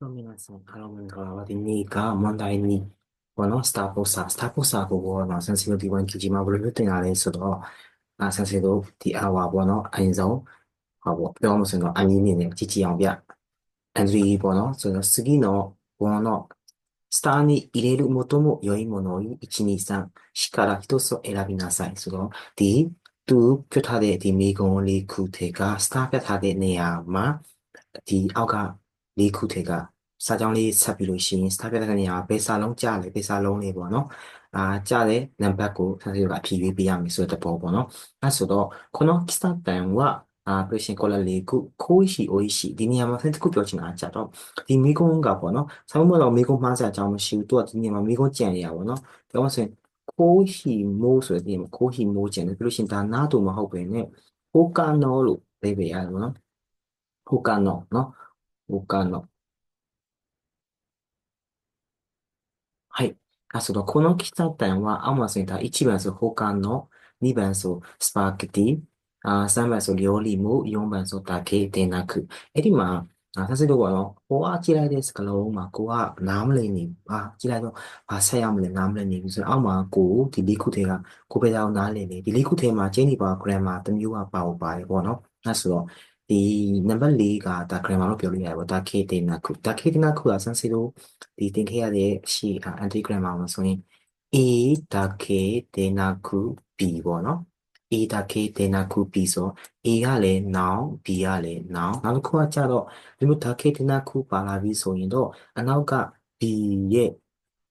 တော့皆さん、အားလုံးမင်္ဂလာပါဒီနေ့ကမွန်တိုင်းနီဘောနော်စတာပိုစာစတာပိုစာကိုဘောနော်ဆန်စီလိုဒီဝန်ကီဂျီမှာဘယ်လိုလုပ်တင်ရလဲဆိုတော့အာဆန်စီလိုဒီအာဝါဘောနော်အရင်ဆုံးဟောဘောပြောမှဆိုတော့အမီနေနဲ့ကြည့်ကြည့်အောင်ပြအန်ဒရီဘောနော်ဆိုတော့စကီနော်ဘောနော်スターに入れる最も良いものを1、2、3、4から1つを選びなさい。ဆိုတော့ဒီသူပြထားတဲ့ဒီမိကုံလေးခုထဲကစတာပြထားတဲ့နေရာမှာဒီအောက်က ၄ခုထဲကစာကြောင်းလေးဆက်ပြီးလို့ရှိရင်စတာပြတဲ့နေရာဘယ်စာလုံးကြလဲဘယ်စာလုံးလဲပေါ့နော်အာကြတဲ့နံပါတ်ကိုဆက်ပြီးတော့အဖြေပေးပေးရမယ်ဆိုတဲ့ပုံပေါ့နော်အဲဆိုတော့ခုနကစတာတန်ကအာပရရှင်ကောလာလေးကိုခိုးရှိအိုးရှိဒီနေရာမှာဆက်တစ်ခုပြောချင်တာကြတော့ဒီမိကုန်းကပေါ့နော်ဆောင်းမတော်မိကုန်းမှားစရာအကြောင်းမရှိဘူးသူကဒီနေရာမှာမိကုန်းကြံရရပါတော့ပြောမှဆိုရင်ခိုးရှိမိုးဆိုတဲ့ဒီမှာခိုးရှိမိုးကြံတယ်ပြောလို့ရှိရင်ဒါနာတူမဟုတ်ပဲねဟိုကနော်လို့ပြောပြရတယ်ပေါ့နော်ဟိုကနော်နော် 他の。はい。あ、その、この喫茶店は、アマゾンで。1番す他の、2番すスパゲティ、あ、3番す料理も、4番すだけでなく。え、今、あ、先生どうは、お、あ嫌いですから、おま、こは、何例に、あ、嫌いの、あ、さやむで何例に、それ、あ、まあ、こう、てりくてが、こべだを何例に、ィリくテマ、ジェニバー、クレマー、てみわ、パオばイ、この、なそろ。 ပါဖို့ပါတယ်ပေါ့နော်အဲဆိုတော့ဒီနံပါတ်၄ကဒါ grammar လို့ပြောလို့ရတယ်ပေါ့ဒါ k တေနာခုဒါ k တေနာခုကဆန်းစီလို့ဒီသင်ခဲ့ရတဲ့ရှေ့ anti grammar မှာဆိုရင် a ဒါ k တေနာခု b ပေါ့နော် a ဒါ k တေနာခု b ဆို a ကလည်း noun b ကလည်း noun နောက်တစ်ခုကကြတော့ဒီလိုဒါ k တေနာခုပါလာပြီဆိုရင်တော့အနောက်က b ရဲ့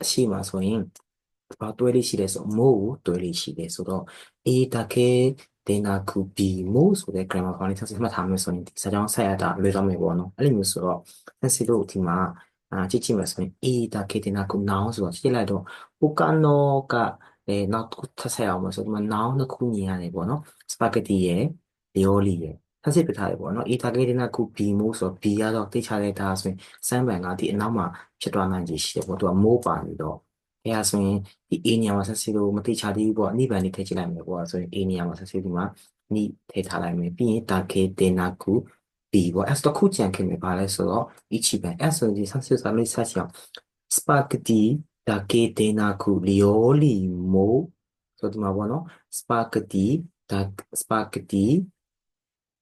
အရှိမဆိုရင်ဘာတွဲလေးရှိလဲဆိုမို့တွဲလေးရှိတယ်ဆိုတော့ a ဒါ k ဒေနာကူဘီမို့ဆိုတဲ့ grammar foundation ဆက်မှတ်ထားမယ်ဆိုရင်ဒီစာကြောင်းဆက်ရတာလွယ်တော့မယ်ပေါ့နော်အဲ့လိုမျိုးဆိုတော့ fancy လို့ဒီမှာအာကြည့်ကြည့်မယ်ဆိုရင် a ဒါကေဒေနာကူ noun ဆိုတော့ကြည့်လိုက်တော့ ukano ကအဲနောက်တစ်ခုထပ်ဆက်အောင်ဆိုတော့ဒီမှာ noun တစ်ခုမြင်ရတယ်ပေါ့နော် spaghetti ရယ် lioli ရယ်ဆက်စစ်ပြထားတယ်ပေါ့နော် a ဒါကေဒေနာကူဘီမို့ဆိုတော့ b ကတော့သိချတဲ့ဒါဆိုရင်စမ်းပန်ကဒီအနောက်မှာဖြစ်သွားနိုင်ခြေရှိတယ်ပေါ့သူကမိုးပါနေတော့ အဲဒါဆိုရင်ဒီ A နေရာမှာဆက်စီလို့မတိချသေးဘူးပေါ့အနိဗ္ဗာန်လေးထည့်ကြည့်လိုက်မယ်ပေါ့ဆိုရင် A နေရာမှာဆက်စီဒီမှာနိထည့်ထားလိုက်မယ်ပြီးရင်တာကေတေနာကု B ပေါ့အဲ့တော့ခုကြံခင်မယ်ပါလဲဆိုတော့ ichi ပဲအဲ့ဆိုဒီဆက်စီစာလေးဆက်ချအောင် spaghetti တာကေတေနာကုလီယိုလီမိုဆိုဒီမှာပေါ့နော် spaghetti တာ spaghetti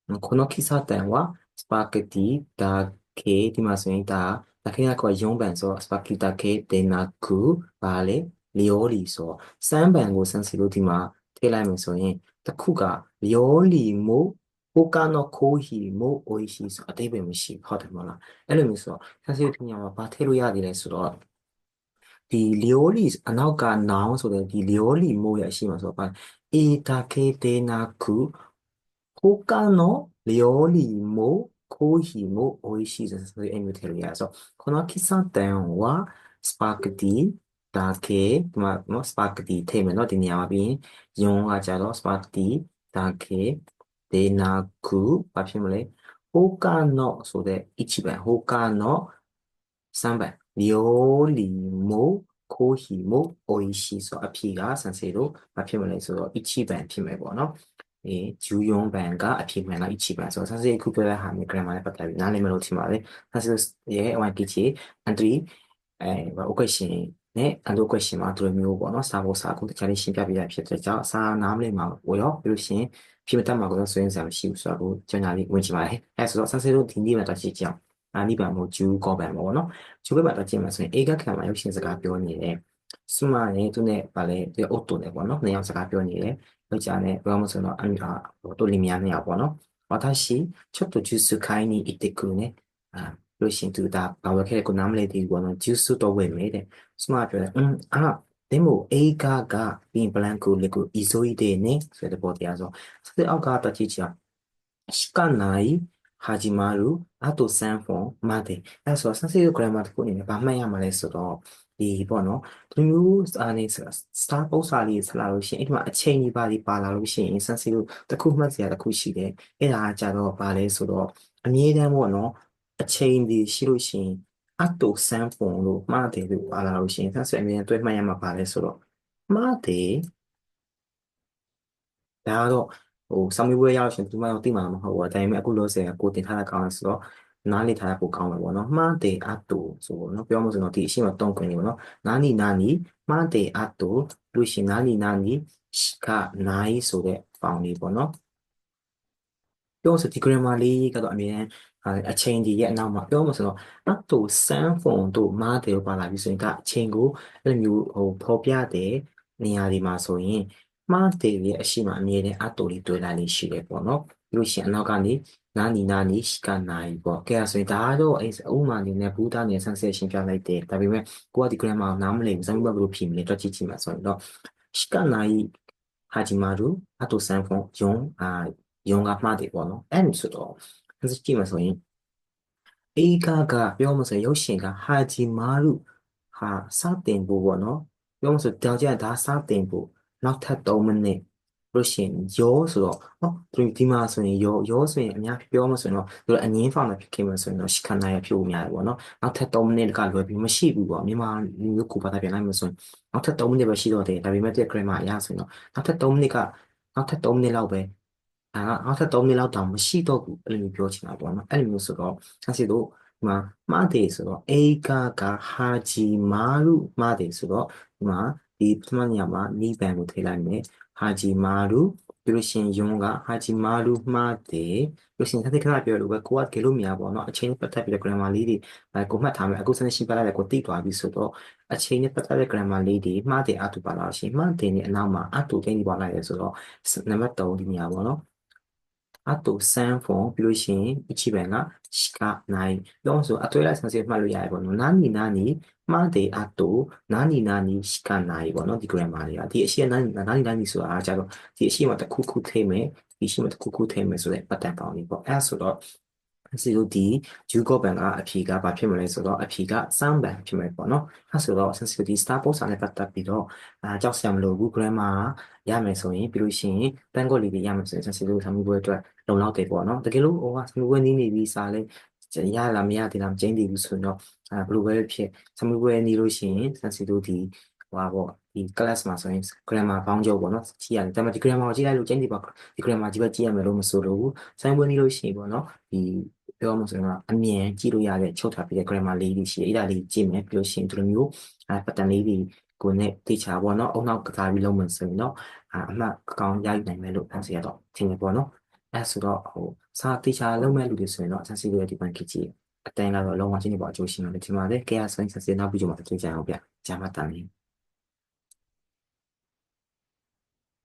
この喫茶店はスパゲティだ けဒီမှာဆိုရင်ဒါတခေကကရုံးပန်ဆိုစပါကီတာကေဒေနာကူပါလေလီယိုလီဆိုစမ်းပန်ကိုစမ်းစီလို့ဒီမှာထည့်လိုက်မယ်ဆိုရင်တစ်ခုကလီယိုလီမိုဟိုကနောခိုဟီမိုအိုရှီဆိုအတိပ္ပယ်မရှိဟုတ်တယ်မလားအဲ့လိုမျိုးဆိုတော့စမ်းစီလို့ဒီညမှာဘာထည့်လို့ရသေးလဲဆိုတော့ဒီလီယိုလီအနောက်ကနောင်ဆိုတဲ့ဒီလီယိုလီမိုရရှိမှာဆိုတော့ဘာအေတာကေဒေနာကူဟိုကနောလီယိုလီမို コーヒーも美味しいです。そういう意味でるや。そう。この喫茶店は、スパゲティーだけ、まあ、スパゲティーテーマのディニアマビン、4がじゃろ、スパゲティーだけでなく、バピムレ、他の、そうで、1番、他の3番、料理も、コーヒーも美味しい。そう、アピーが先生の、バピムレ、そう、1番、ピメボの。 အေးဂျူယွန်ဘန်ကအဖြစ်မှန်လားအချီပန်ဆိုတော့ဆန်းစစ်ခုပြောတဲ့ဟာမျိုး grammar နဲ့ပတ်သက်ပြီးနားလည်မလို့ထင်ပါတယ်ဆန်းစစ်ရဲ့ ONPT entry အဲဘာ question နဲ့ undo question မှာဒီလိုမျိုးပေါ့နော်စာဖို့စာအခုတခြားလေးရှင်းပြပြရဖြစ်တဲ့ကြောင့်စာနားမလည်မှာဘောရောပြီးလို့ရှိရင်ဖြစ်မတတ်မှာကိုဆိုရင်စာမရှိဘူးဆိုတော့ကျွန်တော်လေးဝင်ချင်ပါတယ်အဲဆိုတော့ဆန်းစစ်တို့ဒီနေ့မှာတော့ကြည့်ကြအောင်အာနိဗ္ဗာန်မို့ဂျူကောဘန်ပေါ့နော်ဂျူဘန်မှာတော့ကြည့်မှာဆိုရင်အေက ခံမှာရုပ်ရှင်စကားပြောနေတယ်စမနဲ့သူနဲ့ဗာလဲသူအုတ်တုံနဲ့ပေါ့နော်နှစ်ယောက်စကားပြောနေတယ်ယောက်ျားနဲ့ဘယ်မှာဆိုတော့အမျိုးတို့လီမယာနှစ်ယောက်ပေါ့နော်私ちょっとジュース買いに行ってくるねあလို့ရှင်သူဒါဘာဝခဲ့ကိုနားမလဲသေးဘူးပေါ့နော်ဂျူးစ်တော့ဝင်မယ်တဲ့စမပြောတယ်อืมအာでも映画がピンプランクレク急いでねそれでボディアゾそれでအောက်ကတချီချာしかない ဟာဂျီမာရူအတိုဆန်ဖွန်မာတယ်အဲ့ဆိုတော့ sensitive grammar တခုအနေနဲ့ဗာမှတ်ရမှာလဲဆိုတော့ဒီပေါ့နော်ဒီမျိုးစာနေ star ပုံစာလေးဆလာလို့ရှိရင်အဲ့ဒီမှာအချိန်ကြီးပါလေးပါလာလို့ရှိရင် sensitive တခုမှတ်စရာတခုရှိတယ်အဲ့ဒါကြတော့ဗာလဲဆိုတော့အမြဲတမ်းပေါ့နော်အချိန်ဒီရှိလို့ရှိရင်အတိုဆန်ဖွန်လို့မှားတယ်လို့ပါလာလို့ရှိရင်ဆက်ဆွဲအမြဲတွဲမှတ်ရမှာပါလဲဆိုတော့မှားတယ်ဒါတော့ ဟိုဆောင်းမွေးပွဲရောက်ရှင်ဒီမှာတော့သိမှာမဟုတ်ဘူးဒါပေမဲ့အခုလို့ဆိုရင်ကိုတင်ထားတာကောင်းတယ်ဆိုတော့နားလေထားရပိုကောင်းမယ်ပေါ့နော်မှားတယ်အတူဆိုပေါ့နော်ပြောမှဆိုတော့ဒီအရှိမတုံးခွင့်နေပေါ့နော်နာနီနာနီမှားတယ်အတူလို့ရှိရင်နာနီနာနီကနိုင်ဆိုတဲ့ပေါင်းလေးပေါ့နော်ပြောဆိုဒီ grammar လေးကတော့အမြဲတမ်းအချိန်ကြီးရဲ့အနောက်မှာပြောမှဆိုတော့အတူစမ်းဖုန်တို့မားတယ်ပါလာပြီဆိုရင်ကအချိန်ကိုအဲ့လိုမျိုးဟိုဖော်ပြတဲ့နေရာဒီမှာဆိုရင် မားတယ်ရဲ့အရှိမအမြဲတမ်းအတူလေးတွေ့လာလေးရှိတယ်ပေါ့နော်ပြီးလို့ရှိရင်အနောက်ကနေနာနီနာနီရှိကနိုင်ပေါ့ကဲဆိုရင်ဒါတော့အဲဥမာနေနဲ့ဘူတာနဲ့ဆန်းဆက်ရှင်းပြလိုက်တယ်ဒါပေမဲ့ကိုကဒီ grammar ကိုနားမလည်ဘူးစမ်းဘယ်လိုဖြေမလဲတော့ကြည့်ကြည့်မှာဆိုရင်တော့ရှိကနိုင်ဟာဂျီမာရူအတူစမ်းဖုန်ယုံအာယုံကမှားတယ်ပေါ့နော်အဲ့လိုဆိုတော့ကြည့်မှာဆိုရင်အေးကကပြောမှဆိုရုပ်ရှင်ကဟာဂျီမာရုဟာစတင်ဖို့ပေါ့နော်ပြောမှဆိုတောင်ကျဒါစတင်ဖို့ နောက်ထပ်3မိနစ်လို့ရှိရင်ရောဆိုတော့ဟောသူဒီမှာဆိုရင်ရောရောဆိုရင်အများပြောမှဆိုရင်တော့သူအငင်းဖောင်မှာဖြစ်ခဲ့မှဆိုရင်တော့ရှခနာရဖြစ်ဖို့များတယ်ပေါ့နော်နောက်ထပ်3မိနစ်ကလွယ်ပြီးမရှိဘူးပေါ့မြန်မာလူမျိုးကိုပါတာပြန်လိုက်မှဆိုရင်နောက်ထပ်3မိနစ်ပဲရှိတော့တယ်ဒါပေမဲ့တဲ့ grammar အရဆိုရင်တော့နောက်ထပ်3မိနစ်ကနောက်ထပ်3မိနစ်လောက်ပဲအဲနောက်ထပ်3မိနစ်လောက်တောင်မရှိတော့ဘူးအဲ့လိုမျိုးပြောချင်တာပေါ့နော်အဲ့လိုမျိုးဆိုတော့ဆန်းစီတို့ဒီမှာမှားတယ်ဆိုတော့အေကာကဟာဂျီမာရုမှားတယ်ဆိုတော့ဒီမှာ ဒီပထမညမှာနိဗ္ဗာန်ကိုထည့်လိုက်မယ်ဟာဂျီမာရုပြီးလို့ရှိရင်ယုံကဟာဂျီမာရုမှားတယ်ပြီးရှင်သက်ခဏပြောလို့ပဲကိုကကေလို့မရပါတော့အချိန်ပတ်သက်ပြီး grammar လေးတွေအဲကိုမှတ်ထားမယ်အခုစနေရှိပါလိုက်ကိုသိသွားပြီဆိုတော့အချိန်နဲ့ပတ်သက်တဲ့ grammar လေးတွေမှားတယ်အတူပါလာရှင်မှားတယ်နဲ့အနောက်မှာအတူကိန်းဒီပါလိုက်ရဆိုတော့နံပါတ်3ဒီနေရာပေါ့နော် あと3本、ပြီးလို့ရှိရင်一番がしかない4ဆိုအတွေ့လိုက်ဆန်းစစ်မှတ်လို့ရတယ်ပေါ့နော်何何မှားတယ်အတူ何何しかないပေါ့နော်ဒီ grammar တွေကဒီအရှိ何何何ဆိုတာအားကြတော့ဒီအရှိမှာတစ်ခုခုထိမယ်ဒီရှိမှာတစ်ခုခုထိမယ်ဆိုတဲ့ pattern ပေါင်းလေးပေါ့အဲဆိုတော့ စီတို့ဒီဂျူကောဘန်ကအဖြေကဘာဖြစ်မလဲဆိုတော့အဖြေကစမ်းဘန်ဖြစ်မယ်ပေါ့နော်အဲဆိုတော့ sensitivity star post နဲ့ပတ်သက်ပြီးတော့အာကြောက်စရာမလိုဘူး grammar ရမယ်ဆိုရင်ပြီးလို့ရှိရင်တန်ကော့လေးတွေရမယ်ဆိုရင် sensitivity ဆမှုပွဲအတွက်လုံလောက်တယ်ပေါ့နော်တကယ်လို့ဟိုကဆမှုပွဲနီးနေပြီစားလဲရလားမရသေးလားမကျင်းသေးဘူးဆိုတော့အဲဘယ်လိုပဲဖြစ်ဆမှုပွဲနီးလို့ရှိရင် sensitivity ဟိုပါပေါ့ဒီ class မှာဆိုရင် grammar ပေါင်းချုပ်ပေါ့နော်ကြည့်ရတယ်ဒါပေမဲ့ဒီ grammar ကိုကြည့်လိုက်လို့ကျင်းဒီပါဒီ grammar ကြီးပဲကြည့်ရမယ်လို့မဆိုလို့ဘူးဆိုင်းပွဲနီးလို့ရှိရင်ပေါ့နော်ဒီ ပြောမှဆိုရင်အမြန်ကြည့်လို့ရတဲ့ချုပ်ထားပြီးတဲ့ grammar လေးတွေရှိတယ်အဲ့ဒါလေးကြည့်မယ်ပြီးလို့ရှိရင်ဒီလိုမျိုးအဲ pattern လေးတွေကိုနဲ့သိချာပေါ့နော်အုံနောက်ကစားပြီးလုပ်မယ်ဆိုရင်တော့အမှတ်ကောင်းရနိုင်မယ်လို့ပြောစီရတော့ထင်တယ်ပေါ့နော်အဲဆိုတော့ဟိုစာသိချာလုပ်မဲ့လူတွေဆိုရင်တော့ဆန်စီရဲ့ဒီပန်ခစ်ကြီးအတိုင်းကတော့လုံးဝချင်းနေပါအကျိုးရှိမှာလေဒီမှာလေကေယာဆိုရင်ဆန်စီနောက်ပြီးကြမှာသိကြအောင်ဗျဂျာမတန်လေး